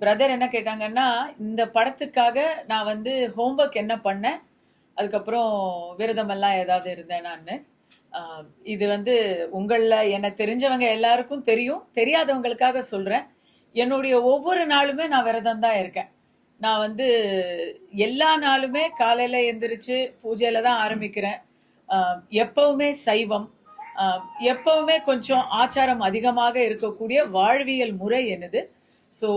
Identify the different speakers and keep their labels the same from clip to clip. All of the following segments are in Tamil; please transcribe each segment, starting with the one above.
Speaker 1: பிரதர் என்ன கேட்டாங்கன்னா இந்த படத்துக்காக நான் வந்து ஹோம்ஒர்க் என்ன பண்ணேன்? அதுக்கப்புறம் விரதமெல்லாம் ஏதாவது இருந்தேன் நான். இது வந்து உங்களில் என்னை தெரிஞ்சவங்க எல்லாருக்கும் தெரியும். தெரியாதவங்களுக்காக சொல்கிறேன் என்னுடைய ஒவ்வொரு நாளுமே நான் விரதம் தான் இருக்கேன். நான் வந்து எல்லா நாளுமே காலையில் எந்திரிச்சு பூஜையில் தான் ஆரம்பிக்கிறேன். எப்பவுமே சைவம். எப்போவுமே எப்பவுமே கொஞ்சம் ஆச்சாரம் அதிகமாக இருக்கக்கூடிய வாழ்வியல் முறை என்னது? ஸோ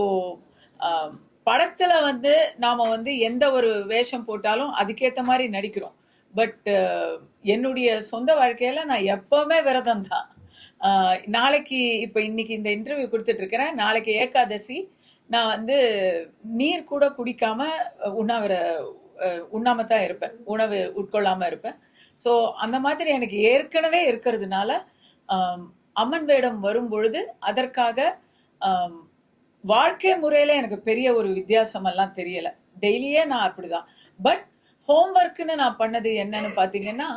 Speaker 1: படத்துல வந்து நாம வந்து எந்த ஒரு வேஷம் போட்டாலும் அதுக்கேற்ற மாதிரி நடிக்கிறோம். பட் என்னுடைய சொந்த வாழ்க்கையில நான் எப்பவுமே விரதம் தான். நாளைக்கு இப்போ இன்னைக்கு இந்த இன்டர்வியூ கொடுத்துட்டு இருக்கிறேன். நாளைக்கு ஏகாதசி. நான் வந்து நீர் கூட குடிக்காம உண்ணாவிர உண்ணாம தான் இருப்பேன். உணவு உட்கொள்ளாம இருப்பேன். ஸோ அந்த மாதிரி எனக்கு ஏற்கனவே இருக்கிறதுனால அம்மன் வேடம் வரும் பொழுது அதற்காக வாழ்க்கை முறையில் எனக்கு பெரிய ஒரு வித்தியாசம் எல்லாம் டெய்லியே நான் அப்படிதான். பட் ஹோம்ஒர்க்னு நான் பண்ணது என்னன்னு பார்த்தீங்கன்னா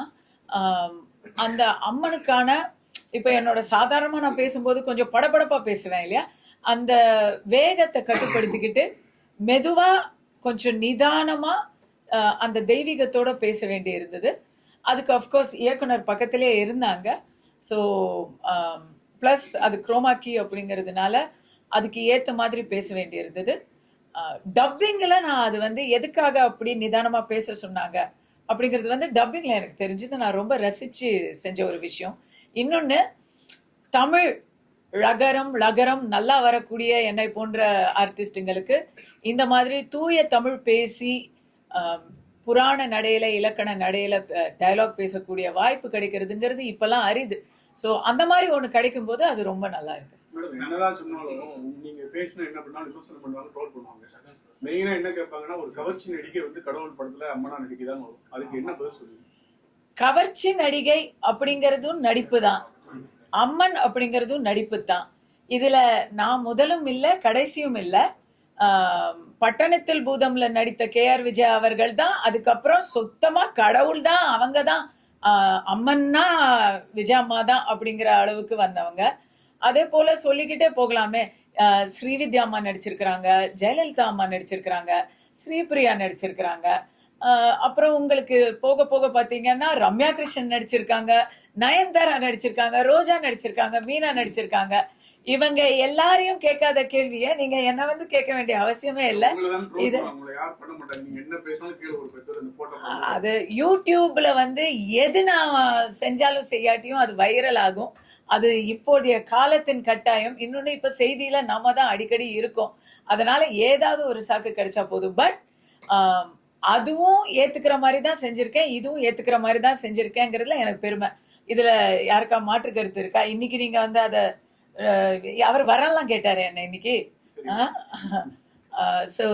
Speaker 1: அந்த அம்மனுக்கான இப்போ என்னோட சாதாரணமாக நான் பேசும்போது கொஞ்சம் படபடப்பாக பேசுவேன் இல்லையா? அந்த வேகத்தை கட்டுப்படுத்திக்கிட்டு மெதுவாக கொஞ்சம் நிதானமாக அந்த தெய்வீகத்தோட பேச வேண்டி இருந்தது அதுக்கு அஃப்கோர்ஸ் இயக்குனர் பக்கத்திலே இருந்தாங்க. ஸோ ப்ளஸ் அது குரோமாக்கி அப்படிங்கிறதுனால அதுக்கு ஏற்ற மாதிரி பேச வேண்டி இருந்தது டப்பிங்கில் நான் அது வந்து எதுக்காக அப்படி நிதானமாக பேச சொன்னாங்க அப்படிங்கிறது வந்து டப்பிங்கில் எனக்கு தெரிஞ்சது. நான் ரொம்ப ரசித்து செஞ்ச ஒரு விஷயம். இன்னொன்று தமிழ் ழகரம் லகரம் நல்லா வரக்கூடிய என்னை போன்ற ஆர்டிஸ்ட்டுங்களுக்கு இந்த மாதிரி தூய தமிழ் பேசி புராண நடையில இலக்கண நடையில டயலாக் பேசக்கூடிய வாய்ப்பு கிடைக்கிறதுங்கிறது இப்பெல்லாம் அரிது. ஸோ அந்த மாதிரி ஒன்று கிடைக்கும் போது அது ரொம்ப நல்லா இருக்கு.
Speaker 2: மேடம் என்னதான் சொன்னாலும் நீங்க பேசினா என்ன பண்ணாலும் விமர்சனம் பண்ணுவாங்க ட்ரோல் பண்ணுவாங்க. மெயினா என்ன கேட்பாங்கன்னா ஒரு கவர்ச்சி நடிகை வந்து கடவுள் படத்துல அம்மனா நடிக்கைதான் வரும். அதுக்கு என்ன பதில் சொல்லுவீங்க?
Speaker 1: கவர்ச்சி நடிகை அப்படிங்கிறதும் நடிப்பு தான். அம்மன் அப்படிங்கிறதும் நடிப்பு தான். இதுல நான் முதலும் இல்லை கடைசியும் இல்லை. ஆம், பட்டணத்தில் பூதம்ல நடித்த கே ஆர் விஜய் அவர்கள் தான். அதுக்கப்புறம் சுத்தமா கடவுள் தான் அவங்க தான். அம்மன்னா விஜய் அம்மா தான் அப்படிங்கிற அளவுக்கு வந்தவங்க. அதே போல சொல்லிக்கிட்டே போகலாமே. ஸ்ரீவித்யா அம்மா நடிச்சிருக்கிறாங்க ஜெயலலிதா அம்மா நடிச்சிருக்கிறாங்க ஸ்ரீபிரியா நடிச்சிருக்கிறாங்க. அப்புறம் உங்களுக்கு போக போக பார்த்தீங்கன்னா ரம்யா கிருஷ்ணன் நடிச்சிருக்காங்க நயன்தாரா நடிச்சிருக்காங்க ரோஜா நடிச்சிருக்காங்க மீனா நடிச்சிருக்காங்க. இவங்க எல்லாரையும் கேட்காத கேள்வியை நீங்க என்ன வந்து கேட்க வேண்டிய அவசியமே இல்லை. இது- அது யூடியூப்ல வந்து எது நான் செஞ்சாலும் செய்யாட்டியும் அது வைரல் ஆகும். அது இப்போதைய காலத்தின் கட்டாயம். இன்னொன்னு இப்ப செய்தியில நம்ம தான் அடிக்கடி இருக்கோம். அதனால ஏதாவது ஒரு சாக்கு கிடைச்சா போதும். பட் அதுவும் ஏத்துக்கிற மாதிரி தான் செஞ்சிருக்கேன். இதுவும் ஏத்துக்கிற மாதிரி தான் செஞ்சிருக்கேங்கிறதுல எனக்கு பெருமை. இதுல யாருக்கா மாற்று கருத்து இருக்கா? இன்னைக்கு நீங்க வந்து அத அவர் வரலாம் கேட்டாரு என்ன இன்னைக்கு. ஸோ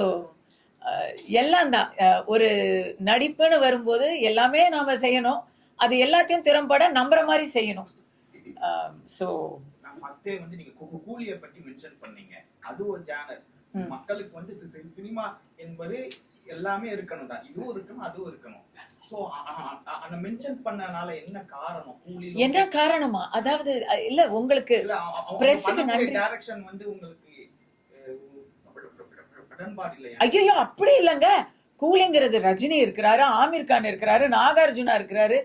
Speaker 1: எல்லாம் தான். ஒரு நடிப்புன்னு வரும்போது எல்லாமே நாம செய்யணும். அது எல்லாத்தையும் திறம்பட நம்புற மாதிரி செய்யணும். ஸோ
Speaker 3: ஃபர்ஸ்டே வந்து நீங்க கூலிய பத்தி மென்ஷன் பண்ணீங்க. அது ஒரு ஜானர்
Speaker 1: ம்.
Speaker 3: மக்களுக்கு வந்து சினிமா என்பது எல்லாமே இருக்கணும் தான். இதுவும் இருக்கணும் அதுவும் இருக்கணும். என்ன காரணம்?
Speaker 1: அதாவது இல்ல உங்களுக்கு Press க்கு நன்றி.
Speaker 3: டைரக்ஷன் வந்து உங்களுக்கு அஹ், உடன்பாடு இல்லையா?
Speaker 1: ஐயோ அப்படி இல்லைங்க. கூலிங்கிறது ரஜினி இருக்கிறாரு ஆமீர் கான் இருக்கிறாரு நாகார்ஜுனா இருக்கிறாரு.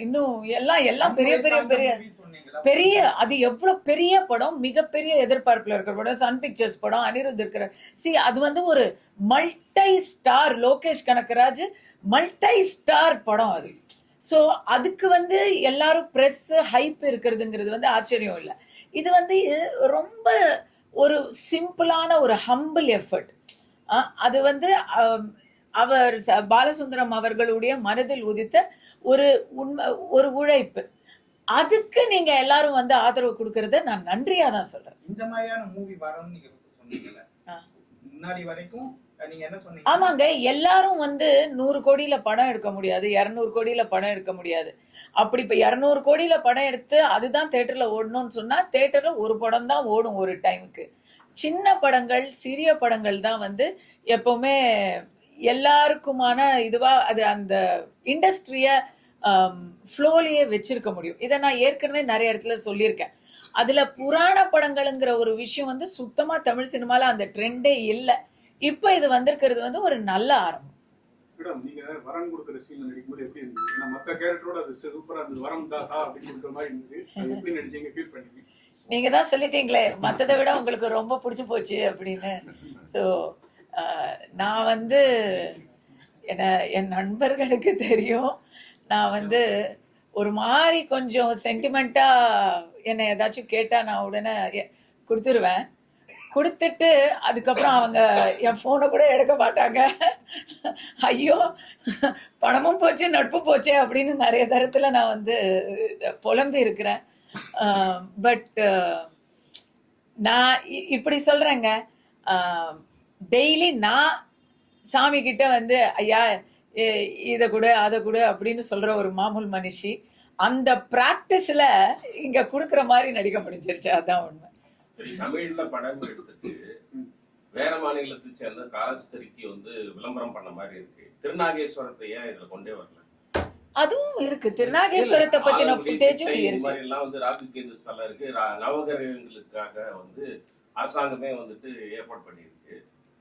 Speaker 1: இன்னும் எல்லாம் எல்லாம் பெரிய பெரிய பெரிய பெரிய அது எவ்வளவு பெரிய படம்? மிகப்பெரிய எதிர்பார்ப்புல இருக்கிற படம். சன் பிக்சர்ஸ் படம் அனிருத் இருக்கிற. சி அது வந்து ஒரு multi star Lokesh Kanagaraj multi star படம் அது. ஸோ அதுக்கு வந்து எல்லாரும் ப்ரெஸ் ஹைப் இருக்கிறதுங்கிறது வந்து ஆச்சரியம் இல்லை. இது வந்து ரொம்ப ஒரு சிம்பிளான ஒரு ஹம்பிள் எஃபர்ட் அது வந்து அவர் பாலசுந்தரம் அவர்களுடைய மனதில் உதித்த ஒரு உண்மை ஒரு உழைப்பு. அதுக்கு நீங்க எல்லாரும் வந்து ஆதரவு கொடுக்கறத நான் நன்றியா தான் சொல்றேன்.
Speaker 3: இந்த மாதிரியான மூவி வரணும்னு நீங்க சொன்னீங்கல்ல. முன்னாடி வரைக்கும்
Speaker 1: ஆமாங்க எல்லாரும் வந்து நூறு கோடியில படம் எடுக்க முடியாது இரநூறு கோடியில படம் எடுக்க முடியாது. அப்படி இப்ப இரநூறு கோடியில படம் எடுத்து அதுதான் தேட்டர்ல ஓடணும்னு சொன்னா தேட்டர்ல ஒரு படம் தான் ஓடும் ஒரு டைமுக்கு சின்ன படங்கள் சிறிய படங்கள் தான் வந்து எப்பவுமே எல்லாருக்குமான இதுவா அது அந்த இண்டஸ்ட்ரிய ஃப்ளோலையே வச்சிருக்க முடியும். இதை நான் ஏற்கனவே நிறைய இடத்துல சொல்லியிருக்கேன். அதுல புராண படங்களுங்கிற ஒரு விஷயம் வந்து சுத்தமா தமிழ் சினிமால அந்த ட்ரெண்டே இல்லை. இப்போ இது வந்திருக்கிறது வந்து ஒரு நல்ல ஆரம்பம்.
Speaker 2: மேடம் நீங்க வரம் கொடுக்குற சீன் நடிக்கும்போது எப்படி இருந்தது? ஏன்னா மத்த கேரக்டரோட அது சூப்பரா இருந்தது. வரம் தாத்தா அப்படின்னு கொடுக்குற மாதிரி இருந்தது. அது எப்படி நடிச்சீங்க? ஃபீல் பண்ணீங்க?
Speaker 1: நீங்க தான் சொல்லிட்டீங்களே மற்றதை விட உங்களுக்கு ரொம்ப பிடிச்சி போச்சு அப்படின்னு. ஸோ நான் வந்து என்ன என் நண்பர்களுக்கு தெரியும். நான் வந்து ஒரு மாதிரி கொஞ்சம் சென்டிமெண்ட்டாக என்னை ஏதாச்சும் கேட்டால் நான் உடனே கொடுத்துருவேன். கொடுத்துட்டு அதுக்கப்புறம் அவங்க என் ஃபோனை கூட எடுக்க மாட்டாங்க. ஐயோ பணமும் போச்சு நட்பு போச்சே அப்படின்னு நிறைய தரத்தில் நான் வந்து புலம்பி இருக்கிறேன். பட் நான் இ- இப்படி சொல்கிறேங்க டெய்லி நான் சாமி கிட்ட வந்து ஐயா இதை கொடு அதை கொடு அப்படின்னு சொல்கிற ஒரு மாமூல் மனுஷி அந்த ப்ராக்டிஸில் இங்கே கொடுக்குற மாதிரி நடிக்க முடிஞ்சிருச்சு. அதான் உண்மை.
Speaker 4: தமிழ்ல படம் எடுத்துட்டு வேற மாநிலத்தை சேர்ந்த காலஸ்தரிக்கு வந்து விளம்பரம் பண்ண மாதிரி இருக்கு. திருநாகேஸ்வரத்தை ஏன் இதுல கொண்டே வரல?
Speaker 1: அதுவும் இருக்கு. திருநாகேஸ்வரத்தை பத்தின ஃபுட்டேஜும் இருக்கு.
Speaker 4: மாதிரி எல்லாம் வந்து ராகு கேது ஸ்தலம் இருக்கு நவகிரகங்களுக்காக வந்து அரசாங்கமே வந்துட்டு ஏற்பாடு பண்ணியிருக்கு.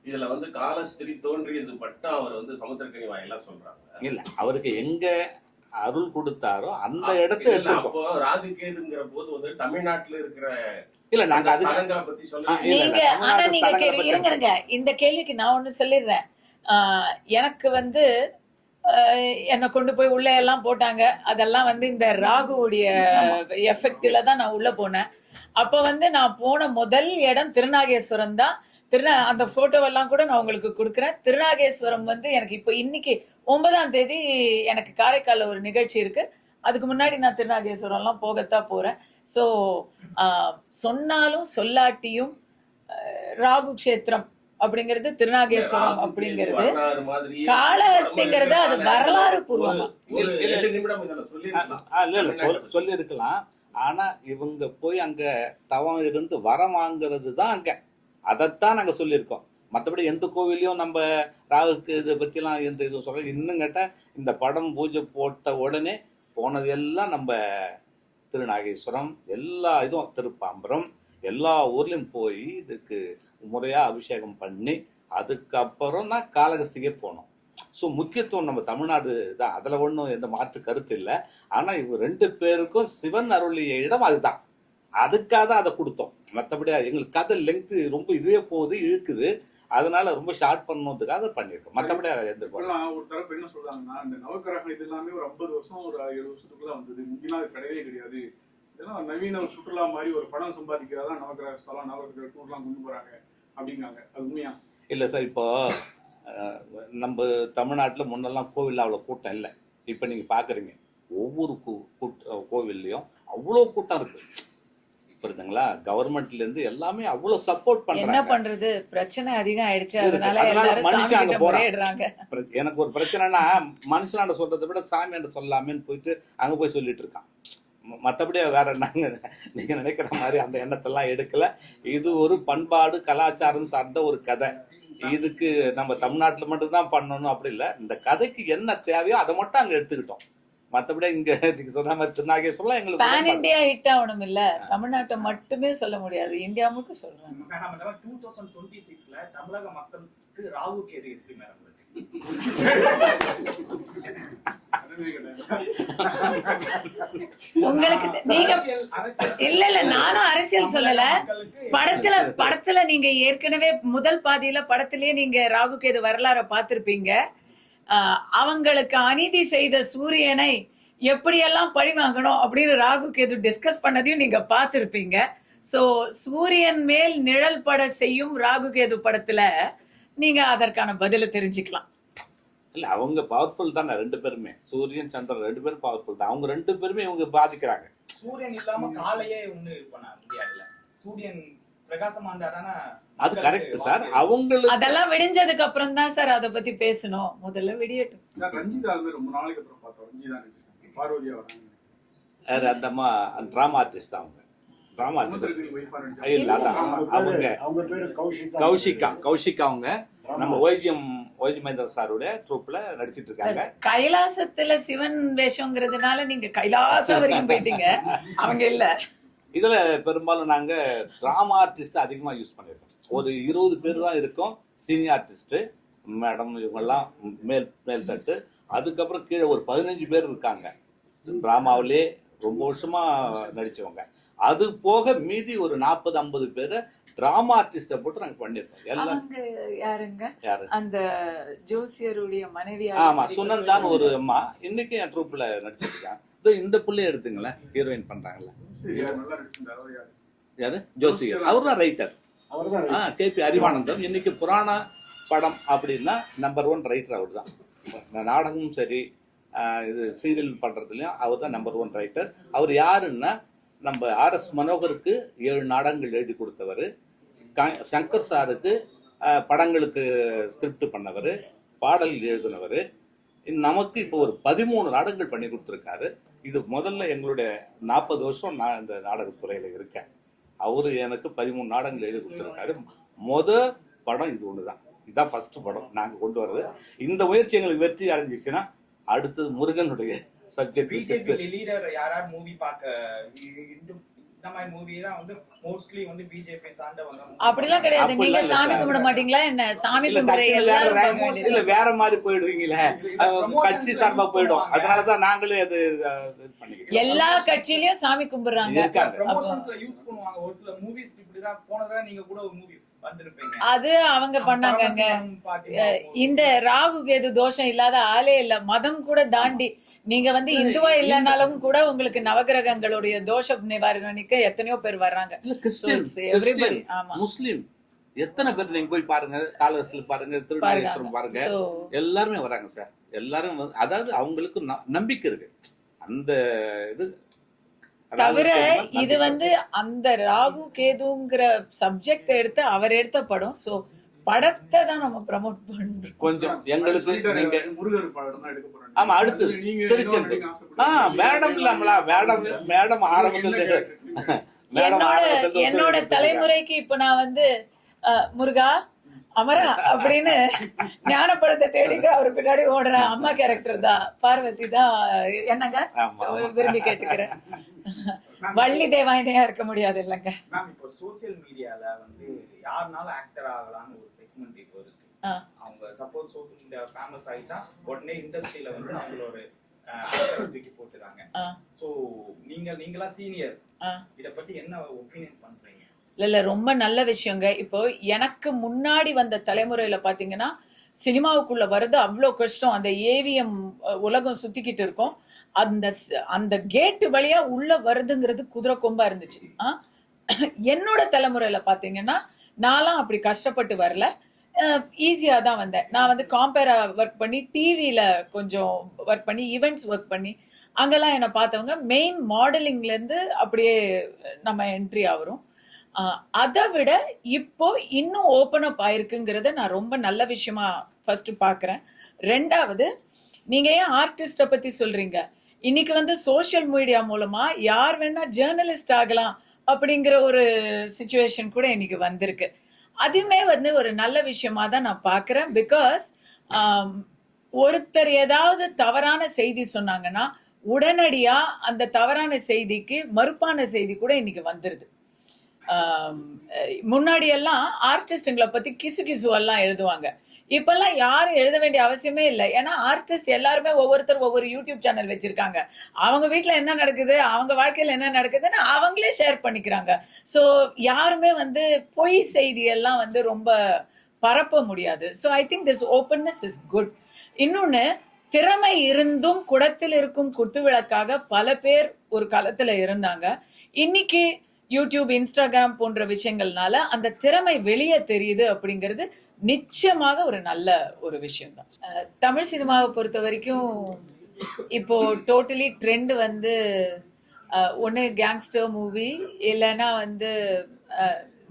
Speaker 4: இதுல வந்து காலஸ்திரி தோன்றியது மட்டும் அவர் வந்து சமுத்திரக்கனி வாயிலா சொல்றாங்க.
Speaker 5: இல்ல அவருக்கு எங்க அருள் கொடுத்தாரோ அந்த
Speaker 4: இல்ல,
Speaker 5: இடத்த
Speaker 4: இல்ல,
Speaker 5: எடுத்துருக்கோம்
Speaker 4: அப்போ ராகு கேதுங்கிற போது வந்து தமிழ்நாட்டுல இருக்கிற
Speaker 5: இல்ல நாங்க இல்ல,
Speaker 1: நீங்க ஆனா நீங்க கேள்வி இருங்க இருங்க. இந்த கேள்விக்கு நான் ஒண்ணு சொல்லிடுறேன். ஆஹ் எனக்கு வந்து என்னை கொண்டு போய் உள்ளே எல்லாம் போட்டாங்க. அதெல்லாம் வந்து இந்த ராகுவுடைய எஃபெக்ட்ல தான் நான் உள்ள போனேன். அப்போ வந்து நான் போன முதல் இடம் திருநாகேஸ்வரம் தான். திருநா அந்த ஃபோட்டோவெல்லாம் கூட நான் உங்களுக்கு கொடுக்குறேன். திருநாகேஸ்வரம் வந்து எனக்கு இப்போ இன்னைக்கு ஒன்பதாம் தேதி எனக்கு காரைக்காலில் ஒரு நிகழ்ச்சி இருக்கு. அதுக்கு முன்னாடி நான் திருநாகேஸ்வரம்லாம் போகத்தான் போறேன். ஸோ சொன்னாலும் சொல்லாட்டியும் ராகு க்ஷேத்திரம் அப்படிங்கிறது திருநாகேஸ்வரம் அப்படிங்கிறது. காளஹஸ்திங்கிறது அது வரலாறு பூர்வமா.
Speaker 5: சொல்லி இருக்கலாம் ஆனா இவங்க போய் அங்க தவம் இருந்து வரம் வாங்குறது தான் அங்க. அதைத்தான் நாங்க சொல்லியிருக்கோம். மற்றபடி எந்த கோவிலையும் நம்ம ராகுக்கு இதை பத்திலாம் எந்த இதுவும் சொல்ல இன்னும் கேட்டா இந்த படம் பூஜை போட்ட உடனே போனது எல்லாம் நம்ம திருநாகேஸ்வரம் எல்லா இதுவும் திருப்பாம்பரம் எல்லா ஊர்லயும் போய் இதுக்கு முறையா அபிஷேகம் பண்ணி அதுக்கப்புறம் தான் காலகஸ்திக்கே போனோம். ஸோ முக்கியத்துவம் நம்ம தமிழ்நாடு தான். அதில் ஒன்றும் எந்த மாற்று கருத்து இல்லை. ஆனால் இவங்க ரெண்டு பேருக்கும் சிவன் அருளிய இடம் அதுதான். அதுக்காக தான் அதை கொடுத்தோம். மற்றபடி எங்களுக்கு கதை லெங்க்த்து ரொம்ப இதுவே போகுது இழுக்குது. அதனால ரொம்ப ஷார்ட் பண்ணணுன்றதுக்காக பண்ணியிருக்கோம். மற்றபடி எந்த
Speaker 2: ஒரு தரப்பு என்ன சொல்றாங்கன்னா இந்த நவக்கிரகம் இது எல்லாமே ஒரு ஐம்பது வருஷம் ஒரு ஏழு வருஷத்துக்குள்ள வந்தது. முந்தினா அது கிடையவே கிடையாது. இதெல்லாம் நவீன ஒரு சுற்றுலா மாதிரி ஒரு பணம் சம்பாதிக்கிறதா நவக்கிரக ஸ்தலம் நவக்கிரக டூர்லாம் கொண்டு போறாங்க அப்படிங்காங்க அது உண்மையா?
Speaker 5: இல்லை சார் இப்போ நம்ம தமிழ்நாட்டில் முன்னெல்லாம் கோவில் அவ்வளோ கூட்டம் இல்லை. இப்போ நீங்கள் பார்க்குறீங்க ஒவ்வொரு கூ கூட் கோவில்லையும் அவ்வளோ கூட்டம் இருக்கு. புரியுதுங்களா? கவர்மெண்ட்லேருந்து எல்லாமே அவ்வளோ சப்போர்ட்
Speaker 1: என்ன
Speaker 5: பண்ணுறாங்க
Speaker 1: பண்றது? பிரச்சனை அதிகம் ஆயிடுச்சு. அதனால எல்லாரும்
Speaker 5: மனுஷன்
Speaker 1: கிட்ட
Speaker 5: பிர- எனக்கு ஒரு பிரச்சனைனா மனுஷனாண்ட சொல்றதை விட சாமியாண்ட சொல்லலாமேன்னு போயிட்டு அங்க போய் சொல்லிட்டு இருக்கான். ம- மத்தபடி வேற நாங்க நீங்க நினைக்கிற மாதிரி அந்த எண்ணத்தெல்லாம் எடுக்கல. இது ஒரு பண்பாடு கலாச்சாரம் சார்ந்த ஒரு கதை. இதுக்கு நம்ம தமிழ்நாட்டுல மட்டும்தான் பண்ணணும் அப்படி இல்ல. இந்த கதைக்கு என்ன தேவையோ அதை மட்டும் அங்க எடுத்துக்கிட்டோம். மத்தபடி இங்க நீங்க சொன்ன மாதிரி திருநாகேஸ்வரம் எங்களுக்கு
Speaker 1: பேன். இந்தியா ஹிட் ஆகணும் இல்ல. தமிழ்நாட்டை மட்டுமே சொல்ல முடியாது. இந்தியா முழுக்க சொல்றேன்
Speaker 3: மேடம் டூ தௌசண்ட் டுவெண்ட்டி சிக்ஸ்ல தமிழக மக்களுக்கு ராகு கேது எப்படி மேடம்.
Speaker 1: உங்களுக்கு நீங்க இல்ல இல்ல நானும் அரசியல் சொல்லல. படத்துல படத்துல நீங்க ஏற்கனவே முதல் பாதியில படத்திலேயே நீங்க ராகு கேது வரலாற பார்த்திருப்பீங்க. அவங்களுக்கு அநீதி செய்த சூரியனை எப்படியெல்லாம் பழி வாங்கணும் அப்படின்னு ராகு கேது டிஸ்கஸ் பண்ணதையும் நீங்க பார்த்திருப்பீங்க. சோ சூரியன் மேல் நிழல் பட செய்யும் ராகு கேது படத்துல நீங்க அதற்கான பதில தெரிஞ்சுக்கலாம்.
Speaker 5: இல்ல அவங்க பவர்ஃபுல் தானே ரெண்டு பேருமே. சூரியன் சந்திரன் ரெண்டு பேரும் பவர்ஃபுல் தான். அவங்க ரெண்டு பேருமே இவங்க பாதிக்கிறாங்க.
Speaker 3: சூரியன் இல்லாம காலையே ஒண்ணு பண்ண முடியாதுல்ல. சூரியன் பிரகாசமா இருந்தா தானே?
Speaker 5: அது கரெக்ட் சார். அவங்களுக்கு
Speaker 1: அதெல்லாம் விடிஞ்சதுக்கு அப்புறம் தான் சார் அதை பத்தி பேசணும். முதல்ல விடியட்டும்.
Speaker 2: நான் ரஞ்சிதா ரொம்ப நாளைக்கு அப்புறம் பார்த்தோம். ரஞ்சிதா பார்வதியா வராங்க.
Speaker 5: அந்த அம்மா ட்ராமா ஆர்டிஸ்ட் தான் அவங்க. ட்ராமா ஆர்டிஸ்ட் இல்ல அவங்க
Speaker 6: அவங்க பேரு கௌஷிகா.
Speaker 5: கௌஷிகா. கௌஷிகா அவங்க. நம்ம ஓய்ஜிஎம் ஓய்ஜி மகேந்திர சாருடைய ட்ரூப்ல நடிச்சிட்டு இருக்காங்க.
Speaker 1: கைலாசத்துல சிவன் வேஷங்கிறதுனால நீங்க கைலாசம் வரைக்கும் போயிட்டீங்க. அவங்க இல்ல.
Speaker 5: இதுல பெரும்பாலும் நாங்க டிராமா ஆர்டிஸ்ட் அதிகமா யூஸ் பண்ணியிருக்கோம் ஒரு இருபது பேர் தான் இருக்கோம் சீனியர் ஆர்டிஸ்ட் மேடம் இவங்கெல்லாம் மேல் மேல் தட்டு. அதுக்கப்புறம் கீழே ஒரு பதினஞ்சு பேர் இருக்காங்க. டிராமாவிலே ரொம்ப வருஷமா நடிச்சவங்க. அது போக மீதி ஒரு நாற்பது ஐம்பது பேரை டிராமா ஆர்டிஸ்ட போட்டு நாங்க பண்ணியிருக்கோம் எல்லாம்
Speaker 1: யாருங்க?
Speaker 5: யாரு?
Speaker 1: அந்த ஜோசியருடைய மனைவி
Speaker 5: ஆமா சுனந்தான் ஒரு அம்மா. இன்னைக்கு என் ட்ரூப்ல நடிச்சிருக்கான். இதோ இந்த புள்ளைய எடுத்துங்களேன். ஹீரோயின் பண்றாங்கல்ல.
Speaker 2: யார் நல்லா நடிச்சிருந்தாரு. அவர்
Speaker 5: தான் ரைட்டர் ஆ கேபி அறிவானந்தம் இன்னைக்கு புராண படம் அப்படின்னா நம்பர் ஒன் ரைட்டர் அவர் தான். நாடகமும் சரி இது சீரியல் பண்றதுலயும் அவர் தான் நம்பர் ஒன் ரைட்டர் அவர் யாருன்னா நம்ம ஆர் எஸ் மனோகருக்கு ஏழு நாடகங்கள் எழுதி கொடுத்தவர். சங்கர் சாருக்கு படங்களுக்கு ஸ்கிரிப்ட் பண்ணவர் பாடல் எழுதினவர். நமக்கு இப்போ ஒரு பதிமூணு நாடகங்கள் பண்ணி கொடுத்துருக்காரு. இது முதல்ல எங்களுடைய நாற்பது வருஷம் நான் இந்த நாடகத்துறையில் இருக்கேன். அவரு எனக்கு பதிமூணு நாடகங்கள் எழுதி கொடுத்துருக்காரு. முத படம் இது ஒன்று தான் இதுதான் ஃபஸ்ட்டு படம். நாங்கள் கொண்டு வர்றது. இந்த முயற்சி எங்களுக்கு வெற்றி அடைஞ்சிச்சுன்னா அடுத்தது முருகனுடைய
Speaker 3: பிஜேபி
Speaker 5: சப்ஜெக்ட்
Speaker 3: லீடர் யாரார் மூவி பார்க்க இந்த இந்த மாதிரி மூவி தான் வந்து மோஸ்ட்லி வந்து பிஜேபி சார்ந்தவங்க.
Speaker 1: அப்படிலாம் கிடையாது. நீங்க சாமி. கும்பிட மாட்டீங்களா என்ன? சாமி
Speaker 5: இல்ல
Speaker 1: கும்பிடுற
Speaker 5: வேற
Speaker 1: எல்லாரும்.
Speaker 5: இல்ல மாதிரி போயிடுவீங்களே. கட்சி சார்பா போயிடும். அதனாலதான் நாங்களே அது
Speaker 1: எல்லா கட்சியிலயும் சாமி கும்பிடுறாங்க.
Speaker 3: யூஸ் பண்ணுவாங்க. ஒரு சில மூவிஸ் இப்படிதான் போன தடவை நீங்க கூட ஒரு மூவி
Speaker 1: அது அவங்க பண்ணாங்கங்க.
Speaker 3: பாத்தீங்கன்னா
Speaker 1: இந்த ராகு கேது தோஷம் இல்லாத ஆளே இல்ல. மதம் கூட தாண்டி நீங்க வந்து இந்துவா இல்லைனாலும் கூட உங்களுக்கு நவகிரகங்களுடைய தோஷ நிவாரணிக்க எத்தனையோ பேர் வர்றாங்க.
Speaker 5: முஸ்லீம். எத்தனை பேர் நீங்க போய் பாருங்க காலகஸ்ல பாருங்க திருநாகேஸ்வரம் பாருங்க. எல்லாருமே வராங்க சார். எல்லாரும் அதாவது அவங்களுக்கு நம்பிக்கை இருக்கு. அந்த இது
Speaker 1: தவிர இது வந்து அந்த ராகு கேதுங்கிற சப்ஜெக்ட் எடுத்து அவர் எடுத்த படம் சோ படத்தை தான் நம்ம ப்ரமோட் பண்றோம்
Speaker 5: கொஞ்சம் எங்களுக்கு நீங்க
Speaker 2: முருகர் படம் எடுக்க
Speaker 5: ஆமா, அடுத்து. திருச்செந்தூர். ஆ. மேடம் இல்லாமலா மேடம் மேடம் ஆரம்பத்துல? மேடம்
Speaker 1: என்னோட தலைமுறைக்கு இப்ப நான் வந்து முருகா அமரா அப்படின்னு ஞானப்படத்தை தேடிட்டு அவர் பின்னாடி ஓடுற அம்மா கேரக்டர் தான் பார்வதி தான் என்னங்க. விரும்பி கேட்டுக்கிறேன் வள்ளி தேவாயினையா இருக்க முடியாது இல்லைங்க
Speaker 3: இப்போ சோசியல் மீடியால வந்து யாருனாலும் ஆக்டர் ஆகலாம்னு ஒரு செக்மெண்ட் இப்போ இருக்கு. அவங்க சப்போஸ் சோசியல் மீடியா ஃபேமஸ் ஆயிட்டா உடனே இண்டஸ்ட்ரியில வந்து அவங்கள ஒரு ஆக்டர் தூக்கி போட்டுறாங்க. சோ நீங்க நீங்களா சீனியர். இத பத்தி என்ன ஒப்பீனியன் பண்றீங்க
Speaker 1: இல்ல ரொம்ப நல்ல விஷயங்க. இப்போ எனக்கு முன்னாடி வந்த தலைமுறையில பாத்தீங்கன்னா சினிமாவுக்குள்ள வர்றது அவ்வளோ கஷ்டம். அந்த ஏவிஎம் உலகம் சுத்திக்கிட்டு இருக்கும். அந்த அந்த கேட்டு வழியா உள்ள வருதுங்கிறது குதிரை கொம்பா இருந்துச்சு. ஆ? என்னோட தலைமுறையில பாத்தீங்கன்னா நான்லாம் அப்படி கஷ்டப்பட்டு வரல. ஈஸியாக தான் வந்தேன். நான் வந்து காம்பேரா ஒர்க் பண்ணி டிவியில கொஞ்சம் ஒர்க் பண்ணி ஈவெண்ட்ஸ் ஒர்க் பண்ணி அங்கெல்லாம் என்னை பார்த்தவங்க மெயின் மாடலிங்லேருந்து அப்படியே நம்ம என்ட்ரி ஆகிறோம். அதை விட இப்போ இன்னும் ஓப்பன் அப் ஆயிருக்குங்கிறத நான் ரொம்ப நல்ல விஷயமா ஃபர்ஸ்ட் பார்க்குறேன் ரெண்டாவது நீங்க ஏன் ஆர்டிஸ்ட பத்தி சொல்றீங்க? இன்னைக்கு வந்து சோஷியல் மீடியா மூலமா யார் வேணா ஜேர்னலிஸ்ட் ஆகலாம் அப்படிங்கிற ஒரு சுச்சுவேஷன் கூட இன்னைக்கு வந்திருக்கு. அதுவுமே வந்து ஒரு நல்ல விஷயமா தான் நான் பார்க்குறேன் பிகாஸ் ஒருத்தர் ஏதாவது தவறான செய்தி சொன்னாங்கன்னா உடனடியா அந்த தவறான செய்திக்கு மறுப்பான செய்தி கூட இன்னைக்கு வந்துருது. முன்னாடியெல்லாம் ஆர்டிஸ்ட்டுங்களை முன்னாடி எல்லாம் பத்தி கிசு கிசுவெல்லாம் எழுதுவாங்க. இப்பெல்லாம் யாரும் எழுத வேண்டிய அவசியமே இல்லை. ஏன்னா ஆர்டிஸ்ட் எல்லாருமே ஒவ்வொருத்தர் ஒவ்வொரு யூடியூப் சேனல் வச்சிருக்காங்க. அவங்க வீட்டில் என்ன நடக்குது அவங்க வாழ்க்கையில் என்ன நடக்குதுன்னு அவங்களே ஷேர் பண்ணிக்கிறாங்க. ஸோ யாருமே வந்து பொய் செய்தி எல்லாம் வந்து ரொம்ப பரப்ப முடியாது. So I think this openness is good இன்னொன்னு திறமை இருந்தும் குடத்தில் இருக்கும் குத்துவிளக்காக பல பேர் ஒரு காலத்தில் இருந்தாங்க. இன்னைக்கு யூடியூப் இன்ஸ்டாகிராம் போன்ற விஷயங்கள்னால அந்த திறமை வெளியே தெரியுது அப்படிங்கிறது நிச்சயமாக ஒரு நல்ல ஒரு விஷயம் தான் தமிழ் சினிமாவை பொறுத்த வரைக்கும் இப்போ டோட்டலி ட்ரெண்ட் வந்து ஒன்று கேங்ஸ்டர் மூவி இல்லைன்னா வந்து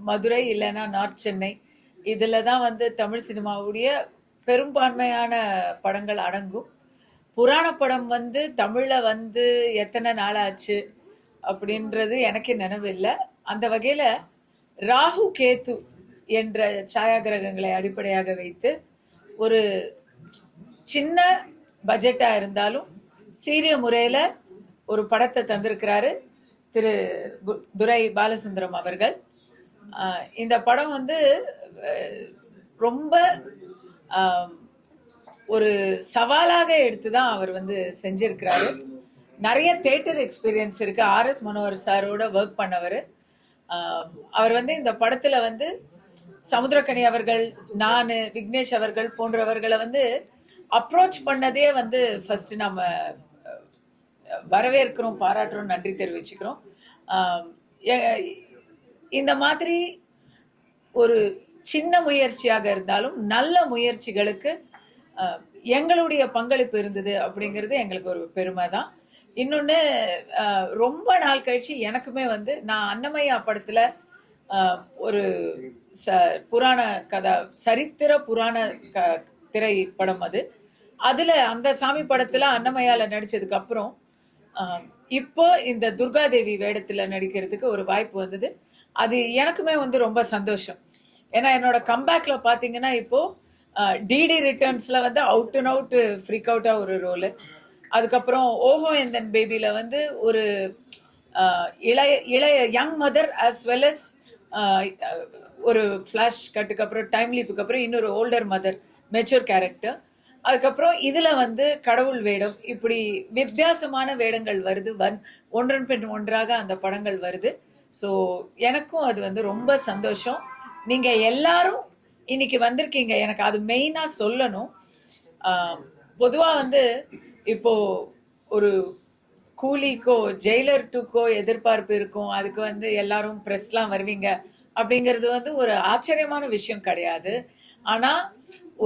Speaker 1: மதுரை இல்லைன்னா நார்த் சென்னை. இதில் தான் வந்து தமிழ் சினிமாவுடைய பெரும்பான்மையான படங்கள் அடங்கும். புராண படம் வந்து தமிழில் வந்து எத்தனை நாள் ஆச்சு அப்படின்றது எனக்கு நினைவில்லை அந்த வகையில் ராகு கேத்து என்ற சாயாகிரகங்களை அடிப்படையாக வைத்து ஒரு சின்ன பட்ஜெட்டாக இருந்தாலும் சீரிய முறையில் ஒரு படத்தை தந்திருக்கிறாரு திரு துரை பாலசுந்தரம் அவர்கள். இந்த படம் வந்து ரொம்ப ஒரு சவாலாக எடுத்து தான் அவர் வந்து செஞ்சிருக்கிறாரு. நிறைய தேட்டர் எக்ஸ்பீரியன்ஸ் இருக்கு. ஆர்எஸ் மனோகர் சாரோட ஒர்க் பண்ணவர். அவர் வந்து இந்த படத்துல வந்து சமுத்திரக்கனி அவர்கள் நான் விக்னேஷ் அவர்கள் போன்றவர்களை வந்து அப்ரோச் பண்ணதே வந்து ஃபர்ஸ்ட் நம்ம வரவேற்கிறோம் பாராட்டுறோம் நன்றி தெரிவிச்சுக்கிறோம். எ- இந்த மாதிரி ஒரு சின்ன முயற்சியாக இருந்தாலும் நல்ல முயற்சிகளுக்கு எங்களுடைய பங்களிப்பு இருந்தது அப்படிங்கிறது எங்களுக்கு ஒரு பெருமை தான் இன்னொன்று ரொம்ப நாள் கழிச்சு எனக்குமே வந்து நான் அன்னமையா படத்தில் ஒரு ச புராண கதா சரித்திர புராண க திரைப்படம் அது. அதில் அந்த சாமி படத்தில் அன்னமையாவில் நடித்ததுக்கப்புறம் இப்போ இந்த துர்காதேவி வேடத்தில் நடிக்கிறதுக்கு ஒரு வாய்ப்பு வந்தது. அது எனக்குமே வந்து ரொம்ப சந்தோஷம். ஏன்னா என்னோட கம்பேக்கில் பார்த்தீங்கன்னா இப்போது டிடி ரிட்டர்ன்ஸில் வந்து அவுட் அண்ட் அவுட் ஃப்ரீக் அவுட்டாக ஒரு ரோலு அதுக்கப்புறம் ஓஹோ எந்தன் பேபியில வந்து ஒரு இளைய இளைய young mother as well as ஒரு ஃப்ளாஷ் கட்டுக்கு அப்புறம் டைம் லீப்புக்கு அப்புறம் இன்னொரு ஓல்டர் மதர் மெச்சூர் கேரக்டர் அதுக்கப்புறம் இதில் வந்து கடவுள் வேடம் இப்படி வித்தியாசமான வேடங்கள் வருது. வன் ஒன்றன் பெண் ஒன்றாக அந்த படங்கள் வருது. ஸோ எனக்கும் அது வந்து ரொம்ப சந்தோஷம். நீங்கள் எல்லாரும் இன்னைக்கு வந்திருக்கீங்க. எனக்கு அது மெயினாக சொல்லணும். பொதுவாக வந்து இப்போ ஒரு கூலிக்கோ ஜெயிலர் டுக்கோ எதிர்பார்ப்பு இருக்கும். அதுக்கு வந்து எல்லாரும் ப்ரெஸ்லாம் வருவீங்க. அப்படிங்கிறது வந்து ஒரு ஆச்சரியமான விஷயம் கிடையாது. ஆனால்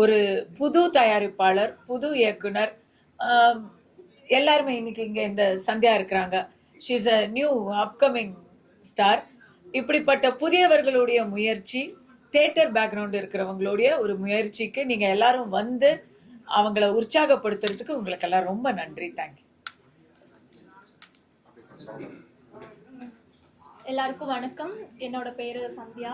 Speaker 1: ஒரு புது தயாரிப்பாளர் புது இயக்குனர் எல்லாருமே இன்னைக்கு இங்கே இந்த சந்தியா இருக்கிறாங்க. She's a new upcoming star இப்படிப்பட்ட புதியவர்களுடைய முயற்சி தேட்டர் பேக்ரவுண்ட் இருக்கிறவங்களுடைய ஒரு முயற்சிக்கு நீங்கள் எல்லாரும் வந்து அவங்கள உற்சாகப்படுத்துறதுக்கு உங்களுக்கு எல்லாம் ரொம்ப நன்றி. தேங்க்யூ
Speaker 6: எல்லாருக்கும் வணக்கம். என்னோட பேரு சந்தியா.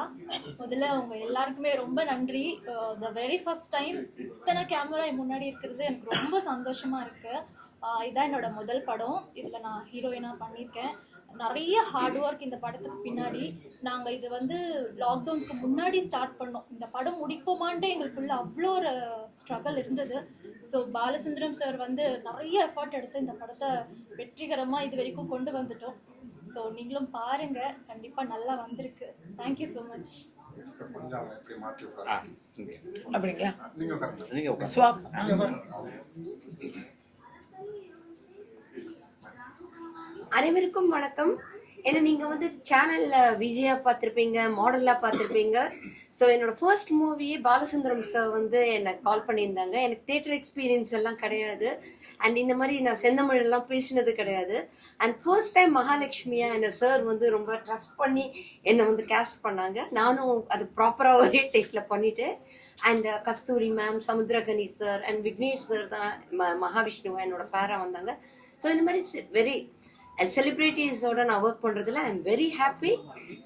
Speaker 6: முதல்ல உங்க எல்லாருக்குமே ரொம்ப நன்றி. த வெரி ஃபர்ஸ்ட் டைம் இத்தனை கேமரா முன்னாடி இருக்கிறது எனக்கு ரொம்ப சந்தோஷமா இருக்கு. அஹ் இதான் என்னோட முதல் படம். இதுல நான் ஹீரோயினா பண்ணியிருக்கேன். நிறைய ஹார்ட் ஒர்க் இந்த படத்துக்கு பின்னாடி நாங்க இது வந்து லாக்டவுனுக்கு முன்னாடி ஸ்டார்ட் பண்ணோம். இந்த படம் முடிப்போமான்ட்டு எங்களுக்குள்ள அவ்வளோ ஒரு ஸ்ட்ரகிள் இருந்தது. ஸோ பாலசுந்தரம் சார் வந்து நிறைய எஃபர்ட் எடுத்து இந்த படத்தை வெற்றிகரமாக இது வரைக்கும் கொண்டு வந்துட்டோம். ஸோ நீங்களும் பாருங்க. கண்டிப்பா நல்லா வந்திருக்கு. Thank you so much.
Speaker 1: அப்படிங்களா
Speaker 7: நீங்க உட்காருங்க
Speaker 5: நீங்க உட்காருங்க.
Speaker 1: ஸ்வாப்
Speaker 8: அனைவருக்கும் வணக்கம். ஏன்னா நீங்க வந்து சேனல்ல விஜயா பார்த்திருப்பீங்க மாடலா பார்த்திருப்பீங்க. ஸோ என்னோட ஃபர்ஸ்ட் மூவியே பாலசுந்தரம் சார் வந்து என்னை கால் பண்ணியிருந்தாங்க. எனக்கு தேட்டர் எக்ஸ்பீரியன்ஸ் எல்லாம் கிடையாது. அண்ட் இந்த மாதிரி நான் செந்தமிழெல்லாம் பேசினது கிடையாது. அண்ட் ஃபர்ஸ்ட் டைம் மகாலட்சுமியா என்னை சார் வந்து ரொம்ப ட்ரஸ்ட் பண்ணி என்னை வந்து கேஸ்ட் பண்ணாங்க. நானும் அது ப்ராப்பராக ஒரே டேக்கில் பண்ணிட்டு and uh, Kasthuri ma'am Samuthirakani sir and Vignesh sir தான் ம- என்னோட பேரா வந்தாங்க. ஸோ இந்த மாதிரி வெரி அண்ட் செலிப்ரிட்டிஸோட நான் ஒர்க் பண்ணுறதுல I am very happy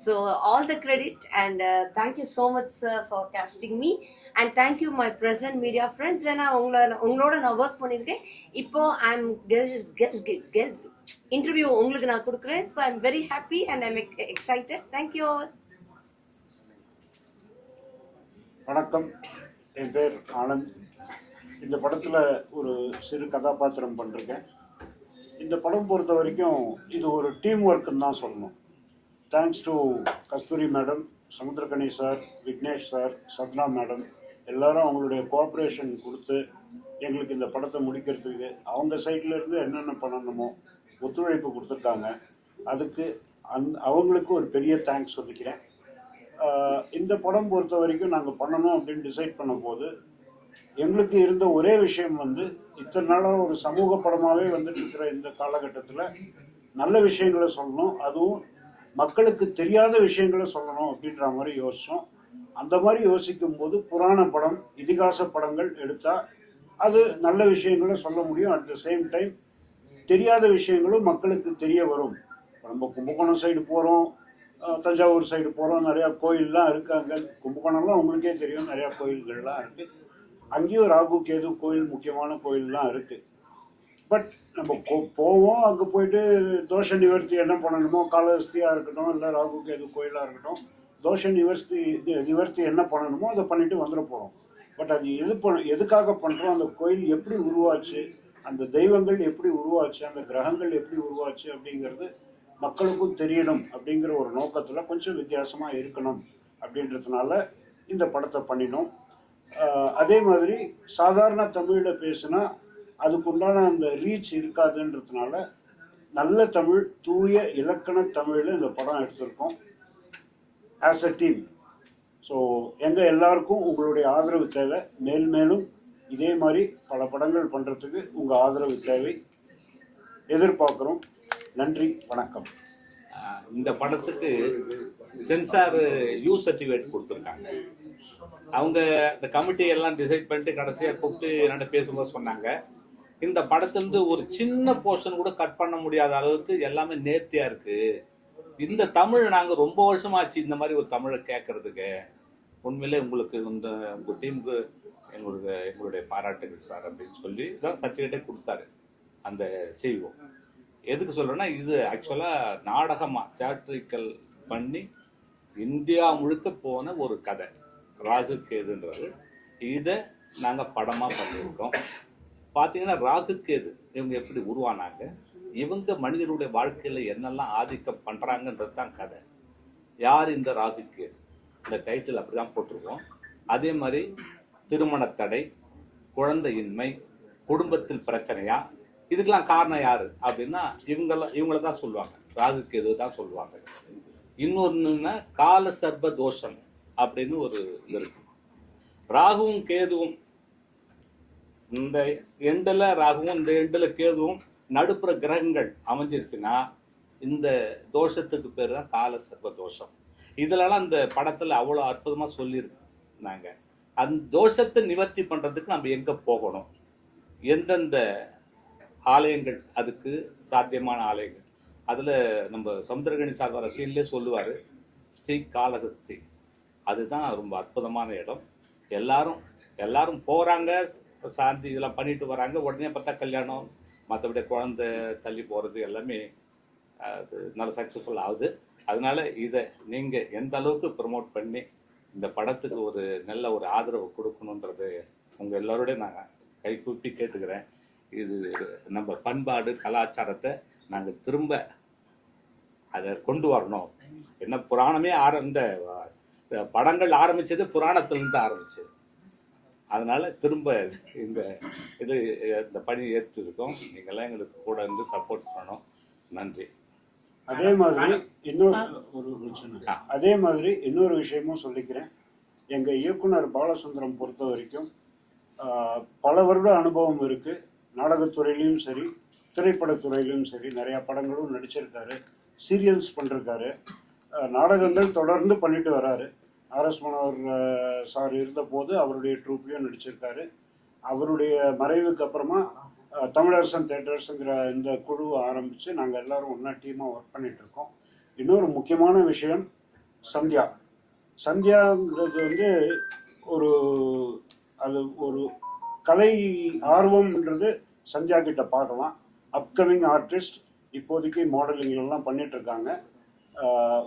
Speaker 8: so all the credit and thank you so much sir for casting me and thank you my present media friends ஏன்னா உங்களை உங்களோட நான் ஒர்க் பண்ணியிருக்கேன் இப்போ I am guest guest interview உங்களுக்கு நான் கொடுக்குறேன். So I am very happy and I'm excited thank you all
Speaker 9: வணக்கம். என் பேர் ஆனந்த். இந்த படத்தில் ஒரு சிறு கதாபாத்திரம் பண்ணிருக்கேன். இந்த படம் பொறுத்த வரைக்கும் இது ஒரு டீம் ஒர்க்குன்னு தான் சொல்லணும். Thanks to Kasturi madam Samuthirakani sir Vignesh sir Sathna madam எல்லாரும் அவங்களுடைய கோஆப்ரேஷன் கொடுத்து எங்களுக்கு இந்த படத்தை முடிக்கிறதுக்கு அவங்க சைட்லேருந்து என்னென்ன பண்ணணுமோ ஒத்துழைப்பு கொடுத்துருக்காங்க அதுக்கு அந் அவங்களுக்கு ஒரு பெரிய தேங்க்ஸ் சொல்லிக்கிறேன். இந்த படம் பொறுத்த வரைக்கும் நாங்கள் பண்ணணும் அப்படின்னு டிசைட் பண்ணும்போது எங்களுக்கு இருந்த ஒரே விஷயம் வந்து இத்தனை நாளாக ஒரு சமூக படமாகவே வந்துட்டு இருக்கிற இந்த காலகட்டத்தில் நல்ல விஷயங்களை சொல்லணும். அதுவும் மக்களுக்கு தெரியாத விஷயங்களை சொல்லணும் அப்படின்ற மாதிரி யோசித்தோம் அந்த மாதிரி யோசிக்கும் போது புராண படம் இதிகாச படங்கள் எடுத்தால் அது நல்ல விஷயங்களை சொல்ல முடியும். அட் த சேம் டைம் தெரியாத விஷயங்களும் மக்களுக்கு தெரிய வரும். நம்ம கும்பகோணம் சைடு போகிறோம் தஞ்சாவூர் சைடு போகிறோம் நிறையா கோயில்லாம் இருக்காங்க. கும்பகோணம்லாம் உங்களுக்கே தெரியும் நிறையா கோயில்கள்லாம் இருக்குது அங்கேயும் ராகு கேது கோயில் முக்கியமான கோயில்லாம் இருக்குது பட் நம்ம போவோம் அங்கே போயிட்டு தோஷ நிவர்த்தி என்ன பண்ணணுமோ காலஹஸ்தியாக இருக்கட்டும் இல்லை ராகு கேது கோயிலாக இருக்கட்டும் தோஷ நிவர்த்தி நிவர்த்தி என்ன பண்ணணுமோ அதை பண்ணிட்டு வந்துட போகிறோம் பட் அது எது பண்ண எதுக்காக பண்ணுறோம் அந்த கோயில் எப்படி உருவாச்சு அந்த தெய்வங்கள் எப்படி உருவாச்சு அந்த கிரகங்கள் எப்படி உருவாச்சு அப்படிங்கிறது மக்களுக்கும் தெரியணும் அப்படிங்கிற ஒரு நோக்கத்தில் கொஞ்சம் வித்தியாசமாக இருக்கணும் அப்படின்றதுனால இந்த படத்தை பண்ணினோம். அதே மாதிரி சாதாரண தமிழில் பேசுனா அதுக்குண்டான அந்த ரீச் இருக்காதுன்றதுனால நல்ல தமிழ் தூய இலக்கண தமிழில் இந்த படம் எடுத்திருக்கோம். ஆஸ் அ டீம் ஸோ எங்கள் எல்லாருக்கும் உங்களுடைய ஆதரவு தேவை. மேல் மேலும் இதே மாதிரி பல படங்கள் பண்ணுறதுக்கு உங்கள் ஆதரவு தேவை. எதிர்பார்க்குறோம். நன்றி வணக்கம்.
Speaker 5: இந்த படத்துக்கு சென்சார் யூ சர்டிஃபிகேட் கொடுத்துருக்காங்க. அவங்க இந்த கமிட்டி எல்லாம் டிசைட் பண்ணிட்டு கடைசியாக கூப்பிட்டு என்னோட பேசும்போது சொன்னாங்க. இந்த படத்துலேருந்து ஒரு சின்ன போர்ஷன் கூட கட் பண்ண முடியாத அளவுக்கு எல்லாமே நேர்த்தியாக இருக்குது இந்த தமிழ் நாங்கள் ரொம்ப வருஷமாச்சு இந்த மாதிரி ஒரு தமிழை கேட்கறதுக்கு உண்மையிலே உங்களுக்கு இந்த உங்கள் டீமுக்கு எங்களுக்கு எங்களுடைய பாராட்டுகள் சார் அப்படின்னு சொல்லி தான் சர்டிஃபிகேட்டே கொடுத்தாரு. அந்த செய்வோம் எதுக்கு சொல்கிறேன்னா இது ஆக்சுவலாக நாடகமாக தியேட்டரிக்கல் பண்ணி இந்தியா முழுக்க போன ஒரு கதை. ராகு கேதுன்றது இதை நாங்கள் படமாக பண்ணியிருக்கோம். பார்த்தீங்கன்னா ராகு கேது இவங்க எப்படி உருவானாங்க? இவங்க மனிதனுடைய வாழ்க்கையில் என்னெல்லாம் ஆதிக்கம் பண்ணுறாங்கன்றது தான் கதை. யார் இந்த ராகு கேது இந்த டைட்டில் அப்படி தான் போட்டிருக்கோம். அதே மாதிரி திருமண தடை குழந்தையின்மை குடும்பத்தில் பிரச்சனையா? இதுக்கெல்லாம் காரணம் யாரு? அப்படின்னா இவங்கெல்லாம் இவங்கள தான் சொல்லுவாங்க. ராகு கேது தான் சொல்லுவாங்க. இன்னொன்றுன்னா கால சர்ப தோஷம். அப்படின்னு ஒரு இது இருக்கு. ராகுவும் கேதுவும் இந்த எண்டில் ராகுவும் இந்த எண்டில் கேதுவும் நடுப்புற கிரகங்கள் அமைஞ்சிருச்சுன்னா இந்த தோஷத்துக்கு பேர் தான் கால சர்வ தோஷம். இதுலலாம் இந்த படத்தில் அவ்வளோ அற்புதமாக சொல்லியிருந்தாங்க. அந்த தோஷத்தை நிவர்த்தி பண்ணுறதுக்கு நம்ம எங்கே போகணும்? எந்தெந்த ஆலயங்கள் அதுக்கு சாத்தியமான ஆலயங்கள்? அதில் நம்ம சமுத்திரகணி சார்பார் சீன்லேயே சொல்லுவார் ஸ்ரீ காலகஸ்தி அதுதான் ரொம்ப அற்புதமான இடம். எல்லாரும் எல்லாரும் போகிறாங்க சாந்தி இதெல்லாம் பண்ணிட்டு வராங்க. உடனே பார்த்தா கல்யாணம் மற்றபடி குழந்தை தள்ளி போகிறது எல்லாமே அது நல்ல சக்ஸஸ்ஃபுல் ஆகுது. அதனால இதை நீங்கள் எந்த அளவுக்கு ப்ரமோட் பண்ணி இந்த படத்துக்கு ஒரு நல்ல ஒரு ஆதரவு கொடுக்கணுன்றது உங்கள் எல்லோருடைய நான் கைகூப்பி கேட்டுக்கிறேன். இது நம்ம பண்பாடு கலாச்சாரத்தை நாங்கள் திரும்ப அதை கொண்டு வரணும். என்ன புராணமே ஆரம்ப படங்கள் ஆரம்பிச்சது புராணத்திலிருந்து ஆரம்பிச்சது. அதனால திரும்ப இந்த இது இந்த பணி ஏற்றிருக்கோம். நீங்கள்லாம் எங்களுக்கு கூட இருந்து சப்போர்ட் பண்ணணும். நன்றி.
Speaker 9: அதே மாதிரி இன்னொரு ஒரு அதே மாதிரி இன்னொரு விஷயமும் சொல்லிக்கிறேன். எங்க இயக்குனர் பாலசுந்தரம் பொறுத்த வரைக்கும் பல வருட அனுபவம் இருக்கு. நாடகத்துறையிலையும் சரி திரைப்படத்துறையிலும் சரி நிறைய படங்களும் நடிச்சிருக்காரு சீரியல்ஸ் பண்ணிருக்காரு. நாடகங்கள் தொடர்ந்து பண்ணிட்டு வராரு. ஆர்எஸ் மனோகர் சார் இருந்தபோது அவருடைய ட்ரூப்லேயும் நடிச்சிருக்காரு. அவருடைய மறைவுக்கு அப்புறமா தமிழரசன் தேட்டர்ஸுங்கிற இந்த குழுவை ஆரம்பித்து நாங்கள் எல்லாரும் ஒன்றா டீமாக ஒர்க் பண்ணிகிட்ருக்கோம் இன்னொரு முக்கியமான விஷயம் சந்தியா. சந்தியாங்கிறது வந்து ஒரு அது ஒரு கலை ஆர்வம்ன்றது சந்தியா கிட்ட பார்க்கலாம். அப்கமிங் ஆர்டிஸ்ட் இப்போதைக்கு மாடலிங் எல்லாம் இருக்காங்க.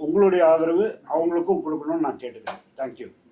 Speaker 9: உங்களுடைய ஆதரவு அவங்களுக்கும் கொடுக்கணும்னு நான் கேட்டுக்கிறேன். தேங்க்யூ